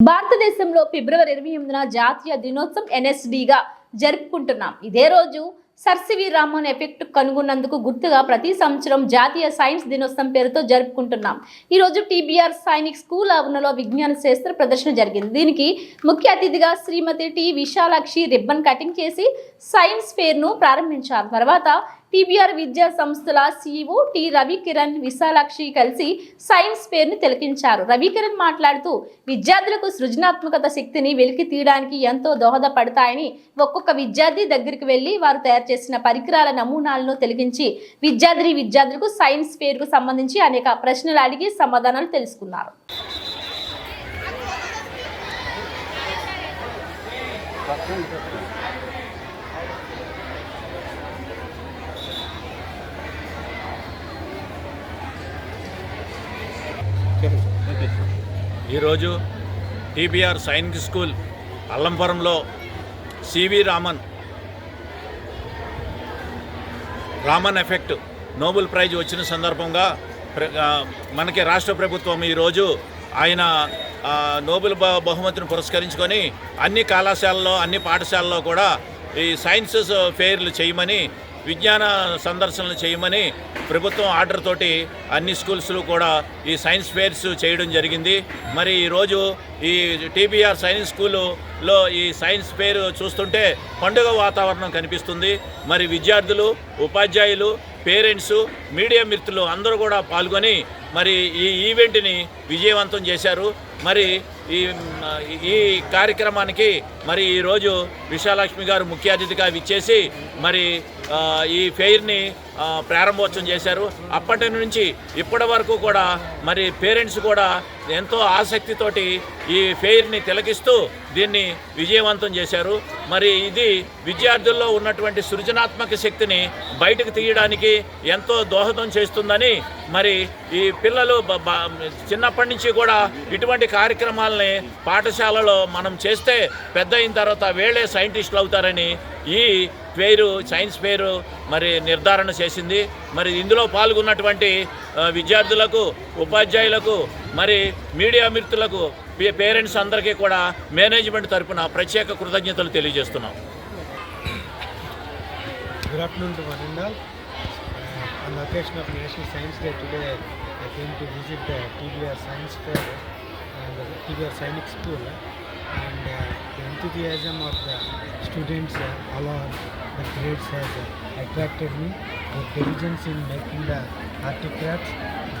భారతదేశంలో ఫిబ్రవరి ఇరవై ఎనిమిదిన జాతీయ దినోత్సవం ఎన్ఎస్డిగా జరుపుకుంటున్నాం. ఇదే రోజు sir C V Raman effect కనుగొన్నందుకు గుర్తుగా ప్రతి సంవత్సరం జాతీయ సైన్స్ దినోత్సవం పేరుతో జరుపుకుంటున్నాం. ఈ రోజు టీబీఆర్ సైనిక్ స్కూల్ ఆవరణలో విజ్ఞాన శాస్త్ర ప్రదర్శన జరిగింది. దీనికి ముఖ్య అతిథిగా Shrimati T Vishalakshi ribbon cutting చేసి సైన్స్ ఫేర్ను ప్రారంభించారు. తర్వాత టీబీఆర్ విద్యా సంస్థల సీఈఓ టి రవికిరణ్ విశాలాక్షి కలిసి సైన్స్ ఫేర్ను తిలకించారు. రవికిరణ్ మాట్లాడుతూ విద్యార్థులకు సృజనాత్మకత శక్తిని వెలికి తీయడానికి ఎంతో దోహదపడతాయని ఒక్కొక్క విద్యార్థి దగ్గరికి వెళ్ళి వారు తయారు చేసిన పరికరాల నమూనాలను తెలిగించి విద్యార్థి విద్యార్థులకు సైన్స్ ఫేర్కు సంబంధించి అనేక ప్రశ్నలు అడిగి సమాధానాలు తెలుసుకున్నారు. ఈరోజు TBR Sainik school అల్లంపురంలో C V Raman Raman effect Nobel prize వచ్చిన సందర్భంగా ప్ర- మనకి రాష్ట్ర ప్రభుత్వం ఈరోజు ఆయన నోబెల్ బ- బహుమతిని పురస్కరించుకొని అన్ని కళాశాలలో అన్ని పాఠశాలలో కూడా ఈ సైన్సెస్ ఫెయిర్లు చేయమని విజ్ఞాన సందర్శనలు చేయమని ప్రభుత్వం ఆర్డర్ తోటి అన్ని స్కూల్స్లో కూడా ఈ సైన్స్ ఫేర్స్ చేయడం జరిగింది. మరి ఈరోజు ఈ టీబీఆర్ సైన్స్ స్కూలులో ఈ సైన్స్ ఫేర్ చూస్తుంటే పండుగ వాతావరణం కనిపిస్తుంది. మరి విద్యార్థులు ఉపాధ్యాయులు పేరెంట్స్ మీడియా మిత్రులు అందరూ కూడా పాల్గొని మరి ఈ ఈవెంట్ని విజయవంతం చేశారు. మరి ఈ ఈ కార్యక్రమానికి మరి ఈరోజు విశాలక్ష్మి గారు ముఖ్య అతిథిగా విచ్చేసి మరి ఈ ఫెయిర్ని ప్రారంభోత్సవం చేశారు. అప్పటి నుంచి ఇప్పటి వరకు కూడా మరి పేరెంట్స్ కూడా ఎంతో ఆసక్తితోటి ఈ ఫెయిర్ని తిలకిస్తూ దీన్ని విజయవంతం చేశారు. మరి ఇది విద్యార్థుల్లో ఉన్నటువంటి సృజనాత్మక శక్తిని బయటకు తీయడానికి ఎంతో దోహదం చేస్తుందని మరి ఈ పిల్లలు చిన్నప్పటి నుంచి కూడా ఇటువంటి కార్యక్రమాలని పాఠశాలలో మనం చేస్తే పెద్ద అయిన తర్వాత వేళే సైంటిస్టులు అవుతారని ఈ పేరు సైన్స్ పేరు మరి నిర్ధారణ చేసింది. మరి ఇందులో పాల్గొన్నటువంటి విద్యార్థులకు ఉపాధ్యాయులకు మరి మీడియా మిత్రులకు పేరెంట్స్ అందరికీ కూడా మేనేజ్మెంట్ తరఫున ప్రత్యేక కృతజ్ఞతలు తెలియజేస్తున్నాం. Good afternoon to Marinda on the occasion of national science day today I came to visit TBR science fair and TBR Sainik school The enthusiasm of the students uh, over the grades has uh, attracted me. Their diligence in making the artifacts,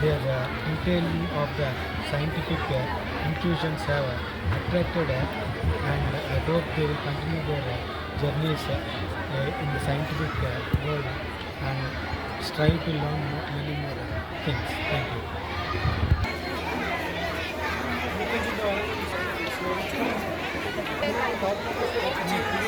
their uh, detailing of the scientific uh, intuitions have uh, attracted uh, and I hope they will continue their uh, journeys uh, uh, in the scientific uh, world and strive to learn many more things. Thank you. Tá?